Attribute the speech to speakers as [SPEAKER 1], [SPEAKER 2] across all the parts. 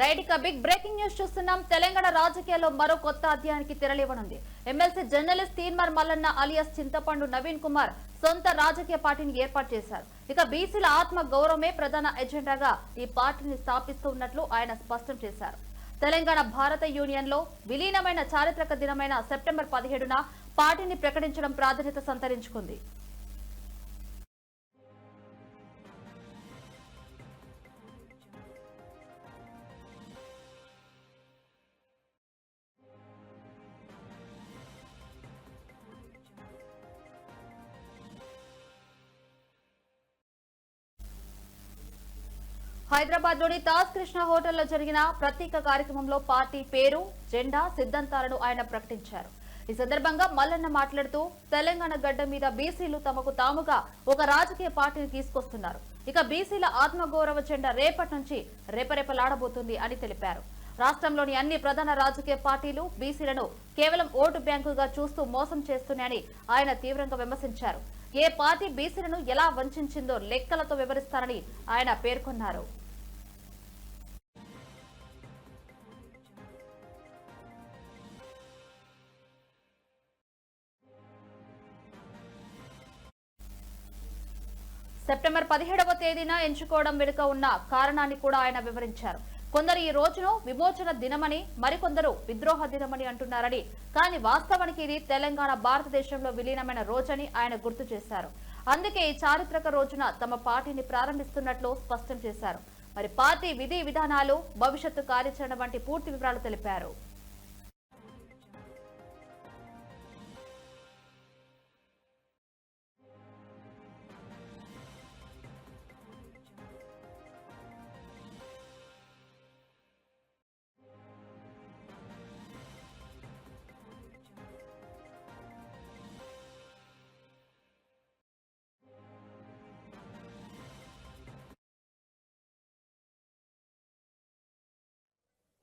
[SPEAKER 1] Right ఇక big breaking news చూస్తున్నాం. తెలంగాణ రాజకీయాల్లో మరో కొత్త అధ్యాయానికి తెరలేవనుంది. MLC journalist Teenmar Mallanna alias Chintapandu Naveen Kumar సొంత రాజకీయ పార్టీని ఏర్పాటు చేశారు. ఇక బీసీల ఆత్మ గౌరవమే ప్రధాన ఎజెండాగా ఈ పార్టీని స్థాపిస్తూ ఉన్నట్లు ఆయన స్పష్టం చేశారు. తెలంగాణ భారత యూనియన్లో విలీనమైన చారిత్రక దినమైన సెప్టెంబర్ పదిహేడున పార్టీని ప్రకటించడం ప్రాధాన్యత సంతరించుకుంది. హైదరాబాద్లోని తాజ్ కృష్ణ హోటల్లో జరిగిన ప్రత్యేక కార్యక్రమంలో పార్టీ పేరు జెండా సిద్ధాంతాలను ఆయన ప్రకటించారు. ఈ సందర్భంగా మల్లన్న మాట్లాడుతూ తెలంగాణ గడ్డ మీద బీసీలు తమకు తాముగా ఒక రాజకీయ పార్టీని తీసుకొస్తున్నారు. ఇక బీసీల ఆత్మగౌరవ జెండా రేపటి నుంచి రేపరేపలాడబోతుంది అని తెలిపారు. రాష్ట్రంలోని అన్ని ప్రధాన రాజకీయ పార్టీలు బీసీలను కేవలం ఓటు బ్యాంకుగా చూస్తూ మోసం చేస్తున్నాయని ఆయన తీవ్రంగా విమర్శించారు. ఏ పార్టీ బీసీలను ఎలా వంచిందో లెక్కలతో వివరిస్తారని ఆయన పేర్కొన్నారు. సెప్టెంబర్ పదిహేడవ తేదీన ఎంచుకోవడం వెనుక ఉన్న కారణాన్ని కూడా ఆయన వివరించారు. కొందరు ఈ రోజును విమోచన దినమని మరికొందరు విద్రోహ దినమని అంటున్నారని. కానీ వాస్తవానికి ఇది తెలంగాణ భారతదేశంలో విలీనమైన రోజని ఆయన గుర్తు చేశారు. అందుకే ఈ చారిత్రక రోజున తమ పార్టీని ప్రారంభిస్తున్నట్లు స్పష్టం చేశారు. మరి పార్టీ విధి విధానాలు భవిష్యత్తు కార్యాచరణ వంటి పూర్తి వివరాలు తెలిపారు.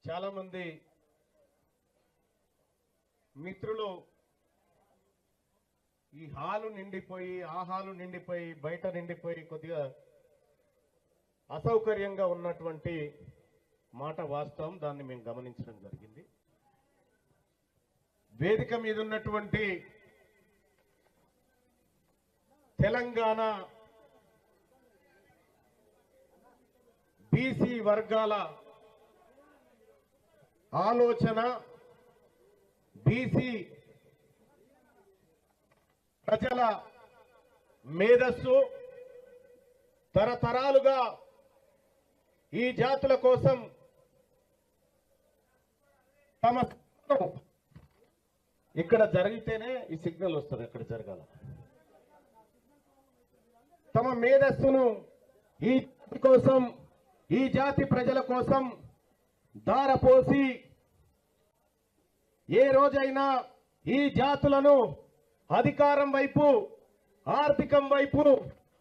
[SPEAKER 2] చాలామంది మిత్రులు ఈ హాలు నిండిపోయి ఆ హాలు నిండిపోయి బయట నిండిపోయి కొద్దిగా అసౌకర్యంగా ఉన్నటువంటి మాట వాస్తవం. దాన్ని మేము గమనించడం జరిగింది. వేదిక మీద ఉన్నటువంటి తెలంగాణ బీసీ వర్గాల ఆలోచన బీసీ ప్రజల మేధస్సు తరతరాలుగా ఈ జాతుల కోసం తమ ఇక్కడ జరిగితేనే ఈ సిగ్నల్ వస్తుంది ఇక్కడ జరగాల. తమ మేధస్సును ఈ కోసం ఈ జాతి ప్రజల కోసం దారపోసి ఏ రోజైనా ఈ జాతులను అధికారం వైపు ఆర్థికం వైపు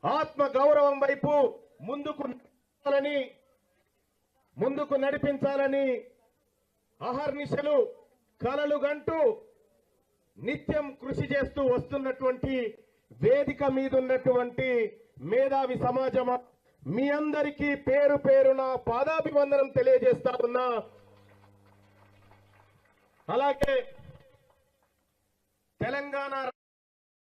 [SPEAKER 2] ఆత్మ గౌరవం వైపు ముందుకు నడిపించాలని ముందుకు నడిపించాలని అహర్నిశలు కలలు గంటూ నిత్యం కృషి చేస్తూ వస్తున్నటువంటి వేదిక మీద ఉన్నటువంటి మేధావి సమాజం మీ అందరికీ పేరు పేరున పాదాభివందనం తెలియజేస్తా ఉన్నా అలాగే తెలంగాణ